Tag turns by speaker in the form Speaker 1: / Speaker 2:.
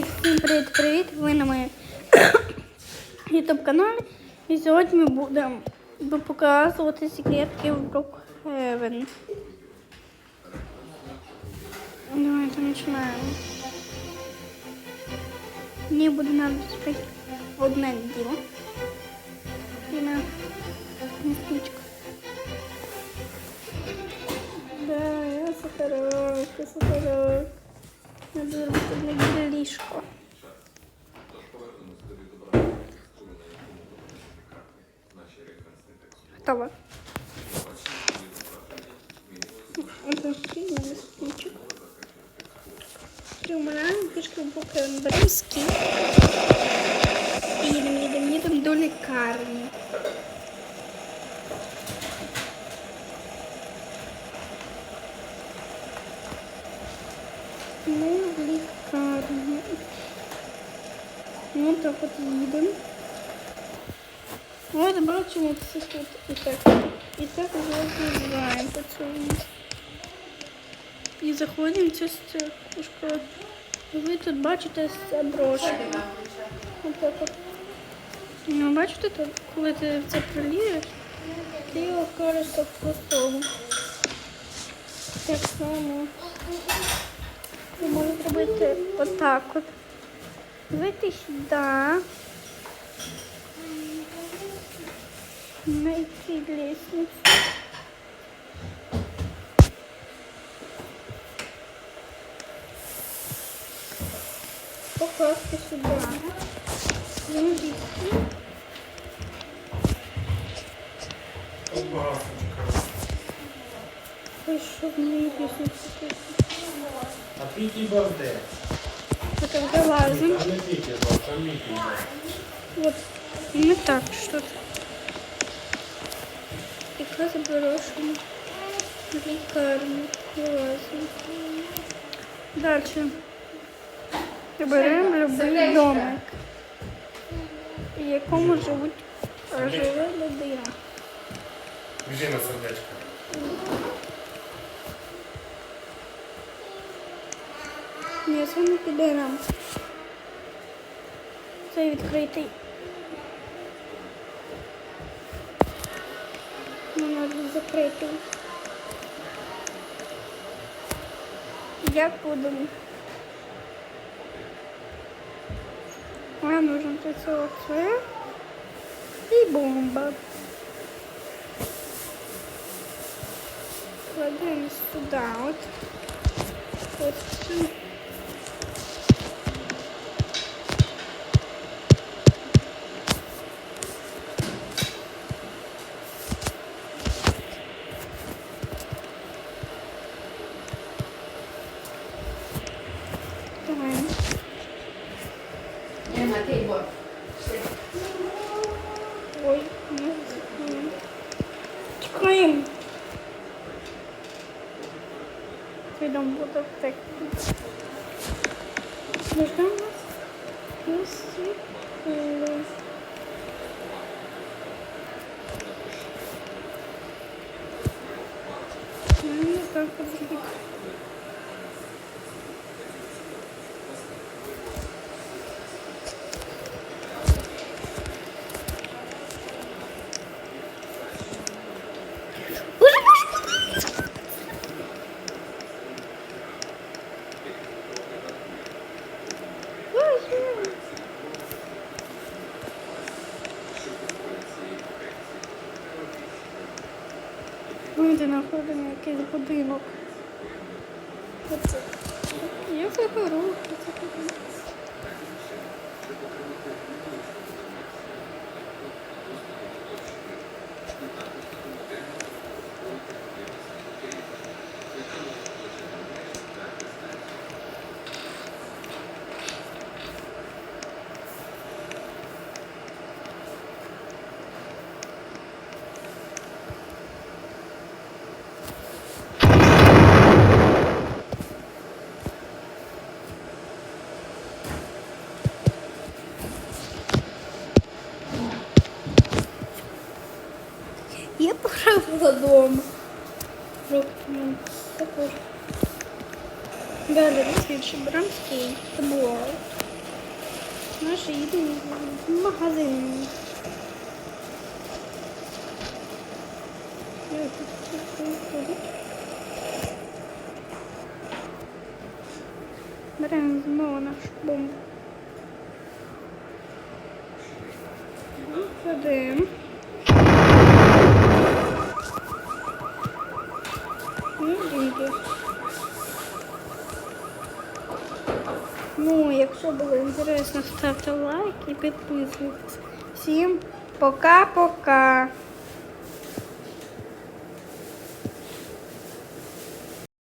Speaker 1: Друзі, всім привіт-привіт! Ви на моєму YouTube каналі. І сьогодні ми будемо показувати секретки в Brookhaven. Давайте починаємо. Мені буде надо одне діло. І на містечко. Да, я сухарок, я сухарок. Надо зробити одне ліжко. Готово. Приймаємо пішки в беремо скіт. І їдемо, їдемо, їдемо до лікарні. Ми в лікарні. Ну так от їдемо. Ой, бачимо це тут і так. І так розглядаємо по цьому. І заходимо в цю стекушку. Ви тут бачите це брошка. Отак от. Ну, бачите тут, коли ти в це пролієш, ти його кажеш так по-простому. Так само. Ви можете робити отак от. Вийти сюди. Найти лестницу. Покласти сюди. Зайти. Ой, щоб мені лестницю.
Speaker 2: А Піті Бавде.
Speaker 1: Мы тогда лазим.
Speaker 2: А не Піті Бав, там Мікі Бав.
Speaker 1: Вот. Не так что-то. И как заброшено. Лікарню. Лазим. Дальше. Беремо любий домик, в якому живуть живе людина.
Speaker 2: Біжи на сердечко.
Speaker 1: Ні, це не піде нам. Це відкритий. Ну, треба закритий. Як будемо? Нам це оце і бомба. Кладемо сюди от. От. matéria, bora. Oi. Çıkayım. Şeyden burada tek. Nereden nasıl? Nasıl? Nasıl? Ми знаходимо якийсь будинок. Оце. Я заберу. Це будинок. Я дома. Жовтним. Також. Далі слідчий стій. Табло. ще їду в магазин. Беремо знову нашу бомбу. Сюди. Ну, дійки. Ну, якщо було інтересно, ставте лайк і підписуйтесь. Всім пока-пока.